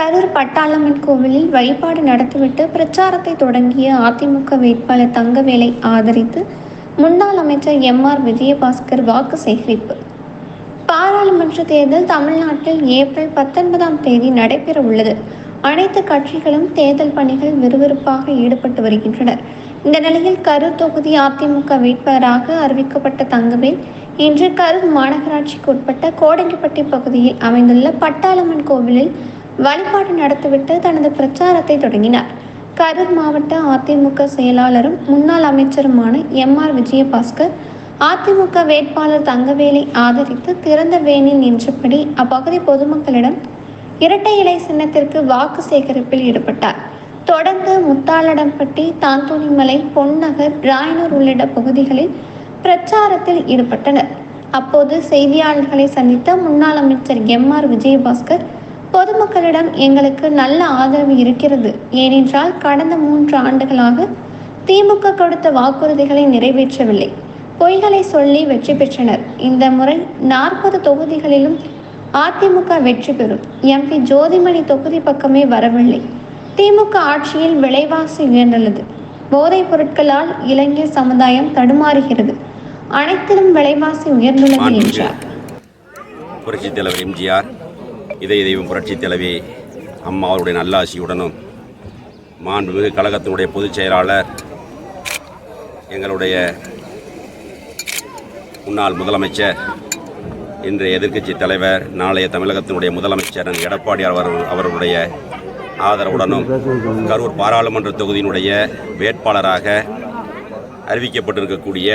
கரூர் பட்டாளம்மன் கோவிலில் வழிபாடு நடத்திவிட்டு பிரச்சாரத்தை தொடங்கிய அதிமுக வேட்பாளர் தங்கவேலை ஆதரித்து முன்னாள் அமைச்சர் எம் ஆர் விஜயபாஸ்கர் வாக்கு சேகரிப்பு. பாராளுமன்ற தேர்தல் தமிழ்நாட்டில் ஏப்ரல் பத்தொன்பதாம் தேதி நடைபெற உள்ளது. அனைத்து கட்சிகளும் தேர்தல் பணிகள் விறுவிறுப்பாக ஈடுபட்டு வருகின்றனர். இந்த நிலையில் கரூர் தொகுதி அதிமுக வேட்பாளராக அறிவிக்கப்பட்ட தங்கவேல் இன்று கரூர் மாநகராட்சிக்கு உட்பட்ட கோடங்கிப்பட்டி பகுதியில் அமைந்துள்ள பட்டாளம்மன் கோவிலில் வழிபாடு நடத்திவிட்டு தனது பிரச்சாரத்தை தொடங்கினார். கரூர் மாவட்ட அதிமுக செயலாளரும் முன்னாள் அமைச்சருமான எம் ஆர் விஜயபாஸ்கர் அதிமுக வேட்பாளர் தங்கவேலை ஆதரித்து திறந்த வேனில் நின்றபடி அப்பகுதி பொதுமக்களிடம் இரட்டை இலை சின்னத்திற்கு வாக்கு சேகரிப்பில் ஈடுபட்டார். தொடர்ந்து முத்தாளடம்பட்டி தாந்தோணிமலை பொன்னகர் ராயனூர் உள்ளிட்ட பகுதிகளில் பிரச்சாரத்தில் ஈடுபட்டனர். அப்போது செய்தியாளர்களை சந்தித்த முன்னாள் அமைச்சர் எம் ஆர் விஜயபாஸ்கர் பொதுமக்களிடம் எங்களுக்கு நல்ல ஆதரவு இருக்கிறது. ஏனென்றால் கடந்த மூன்று ஆண்டுகளாக திமுக கொடுத்த வாக்குறுதிகளை நிறைவேற்றவில்லை. பொய்களை சொல்லி வெற்றி பெற்றனர். இந்த முறை நாற்பது தொகுதிகளிலும் அதிமுக வெற்றி பெறும். எம்பி ஜோதிமணி தொகுதி பக்கமே வரவில்லை. திமுக ஆட்சியில் விலைவாசி உயர்ந்துள்ளது. போதைப் பொருட்களால் இளைஞர் சமுதாயம் தடுமாறுகிறது. அனைத்திலும் விலைவாசி உயர்ந்துள்ளது என்றார். புரட்சித் தலைவர் எம்ஜிஆர் இதய தெய்வம் புரட்சி தலைவி அம்மா அவருடைய நல்லாசியுடனும் மாண்புமிகு கழகத்தினுடைய பொதுச் செயலாளர் எங்களுடைய முன்னாள் முதலமைச்சர் இன்றைய எதிர்க்கட்சி தலைவர் நாளைய தமிழகத்தினுடைய முதலமைச்சர் எடப்பாடி அவர் அவர்களுடைய ஆதரவுடனும் கரூர் பாராளுமன்ற தொகுதியினுடைய வேட்பாளராக அறிவிக்கப்பட்டிருக்கக்கூடிய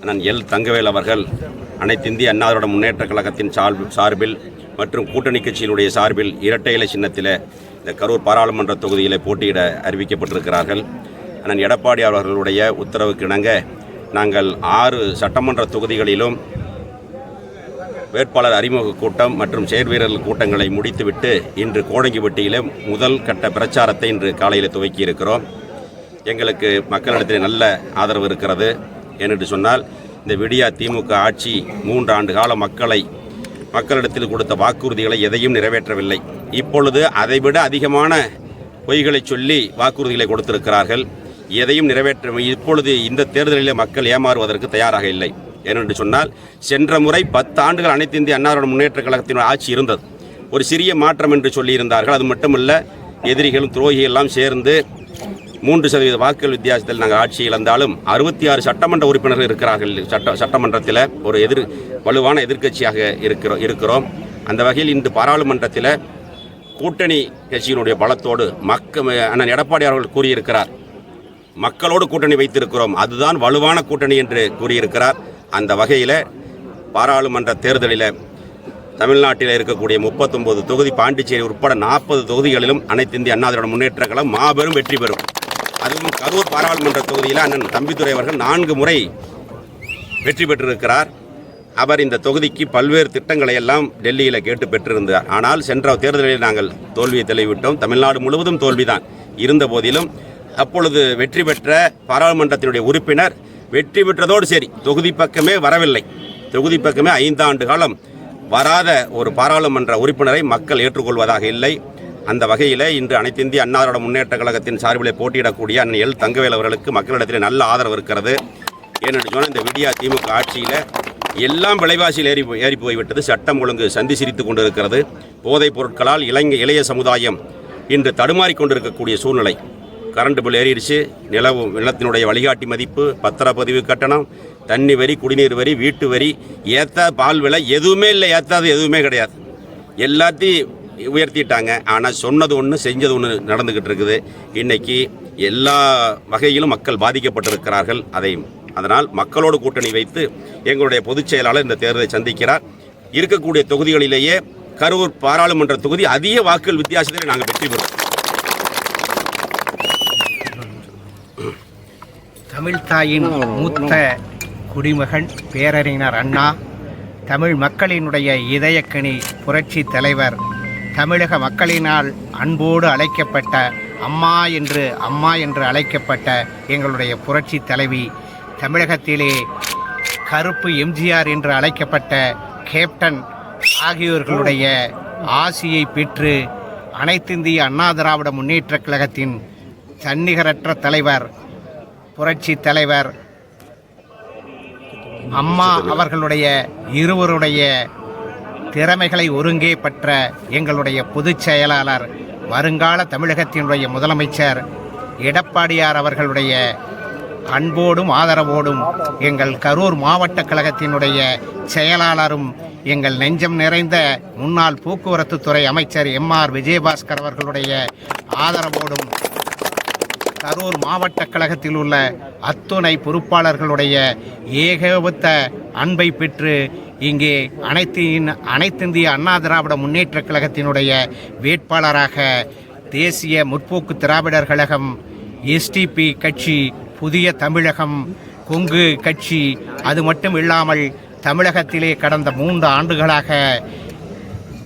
அண்ணன் எல் தங்கவேல் அவர்கள் அனைத்து இந்திய அண்ணா முன்னேற்ற கழகத்தின் சார்பு சார்பில் மற்றும் கூட்டணி கட்சியினுடைய சார்பில் இரட்டை இலை சின்னத்தில் இந்த கரூர் பாராளுமன்ற தொகுதியில் போட்டியிட அறிவிக்கப்பட்டிருக்கிறார்கள். அண்ணன் எடப்பாடி அவர்களுடைய உத்தரவுக்கு இணங்க நாங்கள் ஆறு சட்டமன்ற தொகுதிகளிலும் வேட்பாளர் அறிமுக கூட்டம் மற்றும் செயற்வீரர்கள் கூட்டங்களை முடித்துவிட்டு இன்று கோடங்கிப்பட்டியிலே முதல் கட்ட பிரச்சாரத்தை இன்று காலையில் துவக்கி இருக்கிறோம் எங்களுக்கு மக்களிடத்தில் நல்ல ஆதரவு இருக்கிறது. என்று சொன்னால் இந்த விடியா திமுக ஆட்சி மூன்று ஆண்டு கால மக்களை மக்களிடத்தில் கொடுத்த வாக்குறுதிகளை எதையும் நிறைவேற்றவில்லை. இப்பொழுது அதைவிட அதிகமான பொய்களை சொல்லி வாக்குறுதிகளை கொடுத்திருக்கிறார்கள். எதையும் நிறைவேற்ற இப்பொழுது இந்த தேர்தலில் மக்கள் ஏமாறுவதற்கு தயாராக இல்லை. ஏனென்று சொன்னால் சென்ற முறை பத்து ஆண்டுகள் அனைத்து இந்திய அன்னாரோட முன்னேற்ற கழகத்தின் ஆட்சி இருந்தது. ஒரு சிறிய மாற்றம் என்று சொல்லியிருந்தார்கள். அது மட்டுமல்ல எதிரிகளும் துரோகிகள் எல்லாம் சேர்ந்து மூன்று சதவீத வாக்குகள் வித்தியாசத்தில் நாங்கள் ஆட்சி இழந்தாலும் அறுபத்தி ஆறு சட்டமன்ற உறுப்பினர்கள் இருக்கிறார்கள். சட்ட சட்டமன்றத்தில் ஒரு எதிர் வலுவான எதிர்க்கட்சியாக இருக்கிறோம் இருக்கிறோம். அந்த வகையில் இன்று பாராளுமன்றத்தில் கூட்டணி கட்சியினுடைய பலத்தோடு மக்க அண்ணன் எடப்பாடி அவர்கள் கூறியிருக்கிறார். மக்களோடு கூட்டணி வைத்திருக்கிறோம். அதுதான் வலுவான கூட்டணி என்று கூறியிருக்கிறார். அந்த வகையில் பாராளுமன்ற தேர்தலில் தமிழ்நாட்டில் இருக்கக்கூடிய முப்பத்தொம்பது தொகுதி பாண்டிச்சேரி உட்பட நாற்பது தொகுதிகளிலும் அனைத்து இந்திய அண்ணா திராவிட முன்னேற்ற கழகம் மாபெரும் வெற்றி பெறும். அதுவும் கரூர் பாராளுமன்ற தொகுதியில் அண்ணன் தம்பித்துறை அவர்கள் நான்கு முறை வெற்றி பெற்றிருக்கிறார். அவர் இந்த தொகுதிக்கு பல்வேறு திட்டங்களை எல்லாம் டெல்லியில் கேட்டு பெற்றிருந்தார். ஆனால் சென்ற தேர்தலில் நாங்கள் தோல்வியை தெளிவிட்டோம் தமிழ்நாடு முழுவதும் தோல்விதான். இருந்த போதிலும் அப்பொழுது வெற்றி பெற்ற பாராளுமன்றத்தினுடைய உறுப்பினர் வெற்றி பெற்றதோடு சரி தொகுதி பக்கமே வரவில்லை. தொகுதி பக்கமே ஐந்தாண்டு காலம் வராத ஒரு பாராளுமன்ற உறுப்பினரை மக்கள் ஏற்றுக்கொள்வதாக இல்லை. அந்த வகையில் இன்று அனைத்து இந்திய அன்னாரோட முன்னேற்ற கழகத்தின் சார்பில் போட்டியிடக்கூடிய அண்ணன் எல் தங்கவேல் அவர்களுக்கு மக்களிடத்தில் நல்ல ஆதரவு இருக்கிறது. ஏனென்று சொன்னால் இந்த விடியா திமுக ஆட்சியில் எல்லாம் விலைவாசியில் ஏறி ஏறி போய்விட்டது. சட்டம் ஒழுங்கு சந்தி சிரித்து கொண்டிருக்கிறது. போதைப் பொருட்களால் இளைஞ இளைய சமுதாயம் இன்று தடுமாறி கொண்டிருக்கக்கூடிய சூழ்நிலை. கரண்ட் பில் ஏறிடுச்சு. நிலவு நிலத்தினுடைய வழிகாட்டி மதிப்பு பத்திரப்பதிவு கட்டணம் தண்ணி வரி குடிநீர் வரி வீட்டு வரி ஏற்ற பால் விலை எதுவுமே இல்லை. ஏற்றாது எதுவுமே கிடையாது. எல்லாத்தையும் உயர்த்திட்டாங்க. ஆனால் சொன்னது ஒன்று செஞ்சது ஒன்று நடந்துக்கிட்டு இருக்குது. இன்னைக்கு எல்லா வகையிலும் மக்கள் பாதிக்கப்பட்டிருக்கிறார்கள் அதையும். அதனால் மக்களோடு கூட்டணி வைத்து எங்களுடைய பொதுச் செயலாளர் இந்த தேர்தலை சந்திக்கிறார். இருக்கக்கூடிய தொகுதிகளிலேயே கரூர் பாராளுமன்ற தொகுதி அதிக வாக்குகள் வித்தியாசத்தில் நாங்கள் வெற்றி பெறுவோம் தமிழ்தாயின் மூத்த குடிமகன் பேரறிஞர் அண்ணா தமிழ் மக்களினுடைய இதயக்கனி புரட்சி தலைவர் தமிழக மக்களினால் அன்போடு அழைக்கப்பட்ட அம்மா என்று அம்மா என்று அழைக்கப்பட்ட எங்களுடைய புரட்சி தலைவி தமிழகத்திலே கருப்பு எம்ஜிஆர் என்று அழைக்கப்பட்ட கேப்டன் ஆகியோர்களுடைய ஆசியை பெற்று அனைத்திந்திய அண்ணா திராவிட முன்னேற்ற கழகத்தின் தன்னிகரற்ற தலைவர் புரட்சி தலைவர் அம்மா அவர்களுடைய இருவருடைய திறமைகளை ஒருங்கே பற்ற எங்களுடைய பொதுச் செயலாளர் வருங்கால தமிழகத்தினுடைய முதலமைச்சர் எடப்பாடியார் அவர்களுடைய அன்போடும் ஆதரவோடும் எங்கள் கரூர் மாவட்ட கழகத்தினுடைய செயலாளரும் எங்கள் நெஞ்சம் நிறைந்த முன்னாள் போக்குவரத்து துறை அமைச்சர் எம்ஆர் விஜயபாஸ்கர் அவர்களுடைய ஆதரவோடும் கரூர் மாவட்ட கழகத்தில் உள்ள அத்துணை பொறுப்பாளர்களுடைய ஏகோபத்த அன்பை பெற்று இங்கே அனைத்தின் அனைத்திந்திய அண்ணா திராவிட முன்னேற்றக் கழகத்தினுடைய வேட்பாளராக தேசிய முற்போக்கு திராவிடர் கழகம் எஸ்டிபி கட்சி புதிய தமிழகம் கொங்கு கட்சி அது மட்டும் இல்லாமல் தமிழகத்திலே கடந்த மூன்று ஆண்டுகளாக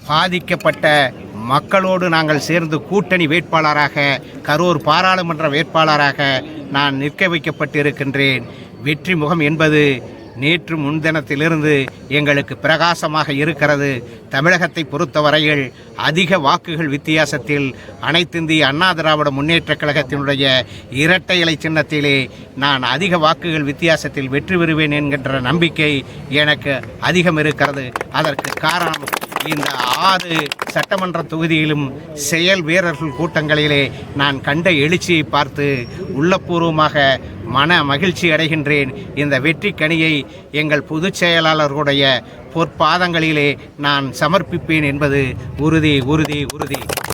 பாதிக்கப்பட்ட மக்களோடு நாங்கள் சேர்ந்து கூட்டணி வேட்பாளராக கரூர் பாராளுமன்ற வேட்பாளராக நான் நிற்க வைக்கப்பட்டிருக்கின்றேன். வெற்றி முகம் என்பது நேற்று முன்தினத்திலிருந்து எங்களுக்கு பிரகாசமாக இருக்கிறது. தமிழகத்தை பொறுத்தவரையில் அதிக வாக்குகள் வித்தியாசத்தில் அனைத்திந்திய அண்ணா திராவிட முன்னேற்றக் கழகத்தினுடைய இரட்டை இலை சின்னத்திலே நான் அதிக வாக்குகள் வித்தியாசத்தில் வெற்றி பெறுவேன் என்கின்ற நம்பிக்கை எனக்கு அதிகம் இருக்கிறது. அதற்கு காரணம் இந்த ஆறு சட்டமன்ற தொகுதியிலும் செயல் வீரர்கள் கூட்டங்களிலே நான் கண்ட எழுச்சியை பார்த்து உள்ளபூர்வமாக மன மகிழ்ச்சி அடைகின்றேன். இந்த வெற்றி கனியை எங்கள் பொதுச் செயலாளர்களுடைய பொற்பாதங்களிலே நான் சமர்ப்பிப்பேன் என்பது உறுதி உறுதி உறுதி.